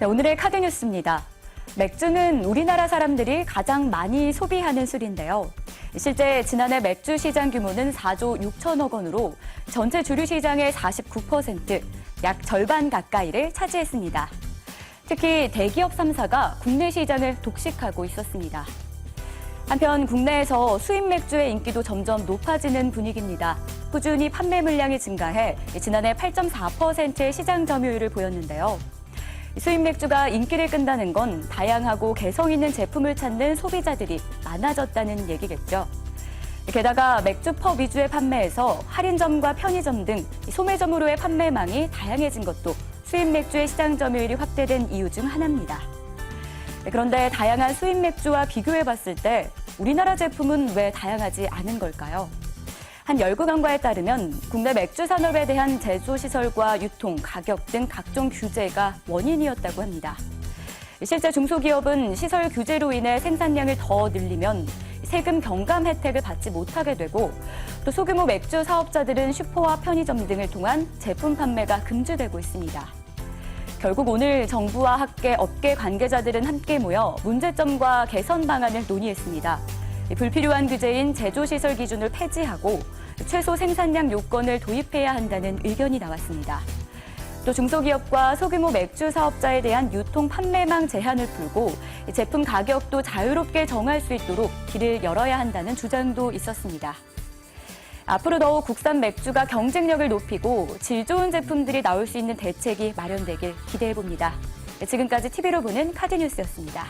네, 오늘의 카드 뉴스입니다. 맥주는 우리나라 사람들이 가장 많이 소비하는 술인데요. 실제 지난해 맥주 시장 규모는 4조 6천억 원으로 전체 주류 시장의 49%, 약 절반 가까이를 차지했습니다. 특히 대기업 3사가 국내 시장을 독식하고 있었습니다. 한편 국내에서 수입 맥주의 인기도 점점 높아지는 분위기입니다. 꾸준히 판매 물량이 증가해 지난해 8.4%의 시장 점유율을 보였는데요. 수입 맥주가 인기를 끈다는 건 다양하고 개성 있는 제품을 찾는 소비자들이 많아졌다는 얘기겠죠. 게다가 맥주펍 위주의 판매에서 할인점과 편의점 등 소매점으로의 판매망이 다양해진 것도 수입 맥주의 시장 점유율이 확대된 이유 중 하나입니다. 그런데 다양한 수입 맥주와 비교해 봤을 때 우리나라 제품은 왜 다양하지 않은 걸까요? 한 열구간과에 따르면 국내 맥주 산업에 대한 제조 시설과 유통, 가격 등 각종 규제가 원인이었다고 합니다. 실제 중소기업은 시설 규제로 인해 생산량을 더 늘리면 세금 경감 혜택을 받지 못하게 되고 또 소규모 맥주 사업자들은 슈퍼와 편의점 등을 통한 제품 판매가 금지되고 있습니다. 결국 오늘 정부와 학계, 업계 관계자들은 함께 모여 문제점과 개선 방안을 논의했습니다. 불필요한 규제인 제조시설 기준을 폐지하고 최소 생산량 요건을 도입해야 한다는 의견이 나왔습니다. 또 중소기업과 소규모 맥주 사업자에 대한 유통 판매망 제한을 풀고 제품 가격도 자유롭게 정할 수 있도록 길을 열어야 한다는 주장도 있었습니다. 앞으로 더욱 국산 맥주가 경쟁력을 높이고 질 좋은 제품들이 나올 수 있는 대책이 마련되길 기대해 봅니다. 지금까지 TV로 보는 카드뉴스였습니다.